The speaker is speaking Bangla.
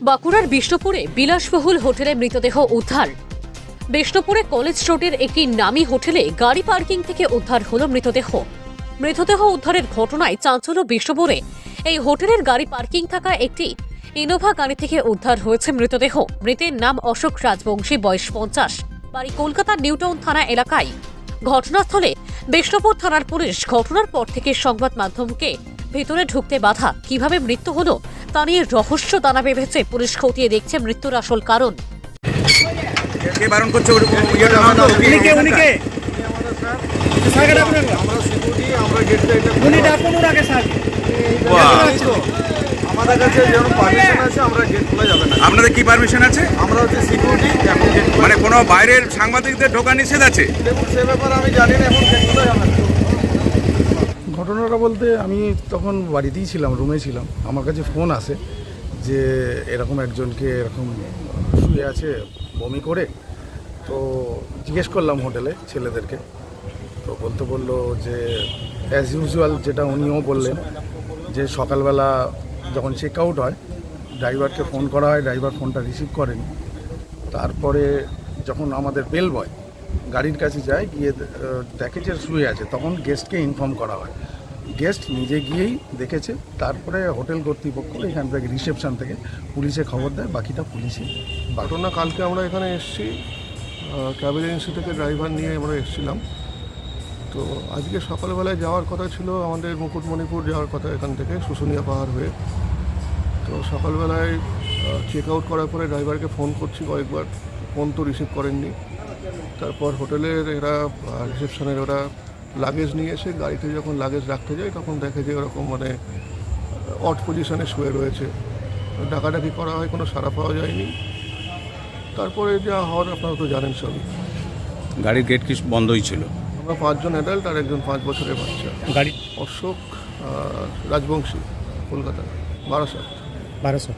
বাঁকুড়ার বিষ্ণুপুরে বিলাসবহুল হোটেলে মৃতদেহ উদ্ধার। বিষ্ণুপুরে কলেজ রোডের একটি নামী হোটেলে গাড়ি পার্কিং থেকে উদ্ধার হলো মৃতদেহ। মৃতদেহ উদ্ধারের ঘটনায় চাঞ্চল্য বিষ্ণুপুরে। এই হোটেলের গাড়ি পার্কিং থাকা একটি ইনোভা গাড়ি থেকে উদ্ধার হয়েছে মৃতদেহ। মৃতের নাম অশোক রাজবংশী, বয়স পঞ্চাশ। বাড়ি কলকাতার নিউটাউন থানা এলাকায়। ঘটনাস্থলে বিষ্ণুপুর থানার পুলিশ ঘটনার পর থেকে সংবাদ মাধ্যমকে ভেতরে ঢুকতে বাধা। কীভাবে মৃত্যু হলো তা নিয়ে রহস্য দানা বেঁধেছে। পুলিশ খতিয়ে দেখছে মৃত্যুর আসল কারণ। আমাদের কাছে যেমন পারমিশন আছে আমরা গেট খোলা যাবে না। আপনাদের কি পারমিশন আছে? আমরা হচ্ছে সিকিউরিটি এখন গেট মানে কোনো বাইরের সাংবাদিকদের ঢোকা নিষেধ আছে? দেখুন সে ব্যাপারে আমি জানি না এখন ঘটনাটা বলতে আমি তখন বাড়িতেই ছিলাম, রুমে ছিলাম। আমার কাছে ফোন আসে যে এরকম একজনকে এরকম শুয়ে আছে বমি করে। তো জিজ্ঞেস করলাম হোটেলে ছেলেদেরকে। তো বলতে বলল যে অ্যাজ ইউজুয়াল যেটা উনিও বললেন, যে সকালবেলা যখন চেক আউট হয় ড্রাইভারকে ফোন করা হয় ড্রাইভার ফোনটা রিসিভ করেনি। তারপরে যখন আমাদের বেল বয় গাড়ির কাছে যায়, গিয়ে যে শুয়ে আছে, তখন গেস্টকে ইনফর্ম করা হয়। গেস্ট নিজে গিয়েই দেখেছে, তারপরে হোটেল কর্তৃপক্ষ এখান থেকে রিসেপশন থেকে পুলিশে খবর দেয়, বাকিটা পুলিশে ঘটনা, কালকে আমরা এখানে এসেছি ট্রাভেল এজেন্সি থেকে ড্রাইভার নিয়ে আমরা এসেছিলাম। তো আজকে সকালবেলায় যাওয়ার কথা ছিল, আমাদের মুকুটমণিপুর যাওয়ার কথা এখান থেকে, শুশুনিয়া পাহাড় হয়ে। তো সকালবেলায় চেক আউট করার পরে ড্রাইভারকে ফোন করছি কয়েকবার। ফোন তো রিসিভ করেননি। তারপর হোটেলের এরা রিসেপশনের ওরা লাগেজ নিয়ে এসে গাড়িতে যখন লাগেজ রাখতে যায় তখন দেখে যে ওরকম মানে অট পজিশনে শুয়ে রয়েছে। ডাকাডাকি করা হয় কোনো সাড়া পাওয়া যায়নি। তারপরে যা হওয়ার আপনারা তো জানেন সবই। গাড়ির গেট কি বন্ধই ছিল? আমরা পাঁচজন অ্যাডাল্ট আর একজন পাঁচ বছরের বাচ্চা। গাড়ি অশোক রাজবংশী কলকাতা বারাসাত। বারোশো